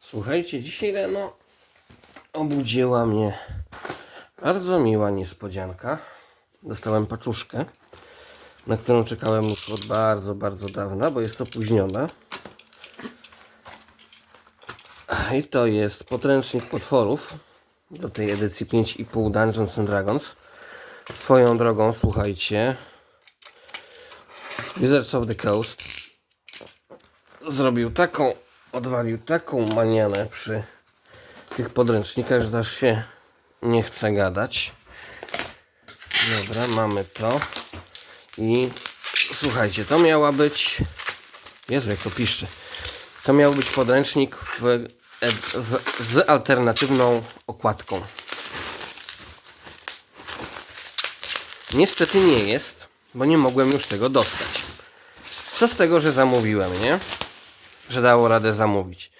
Słuchajcie, dzisiaj rano obudziła mnie bardzo miła niespodzianka. Dostałem paczuszkę, na którą czekałem już od bardzo, bardzo dawna, bo jest opóźniona. I to jest podręcznik potworów do tej edycji 5,5 Dungeons and Dragons. Swoją drogą, słuchajcie, Wizards of the Coast zrobił taką, odwalił taką manianę przy tych podręcznikach, że aż się nie chce gadać. Dobra, mamy to. I słuchajcie, to miała być. Jezu, jak to piszczy. To miał być podręcznik w, w, z alternatywną okładką. Niestety nie jest, bo nie mogłem już tego dostać. Co z tego, że zamówiłem, nie? Że dało radę zamówić.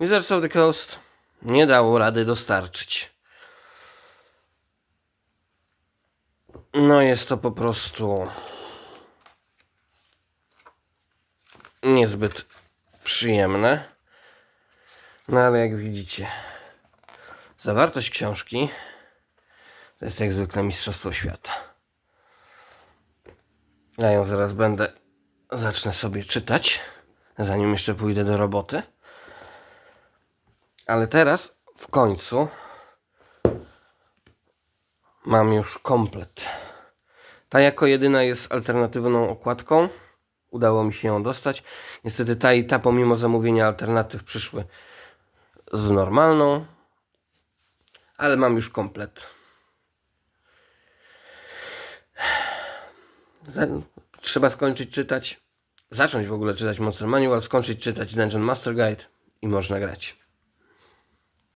Wizards of the Coast nie dało rady dostarczyć. No jest to po prostu niezbyt przyjemne. No ale jak widzicie, zawartość książki to jest jak zwykle Mistrzostwo Świata. Ja ją zaraz będę, zacznę sobie czytać, zanim jeszcze pójdę do roboty. Ale teraz w końcu mam już komplet. Ta jako jedyna jest alternatywną okładką. Udało mi się ją dostać. Niestety ta i ta pomimo zamówienia alternatyw przyszły z normalną. Ale mam już komplet. Trzeba skończyć czytać, zacząć w ogóle czytać Monster Manual, skończyć czytać Dungeon Master Guide i można grać.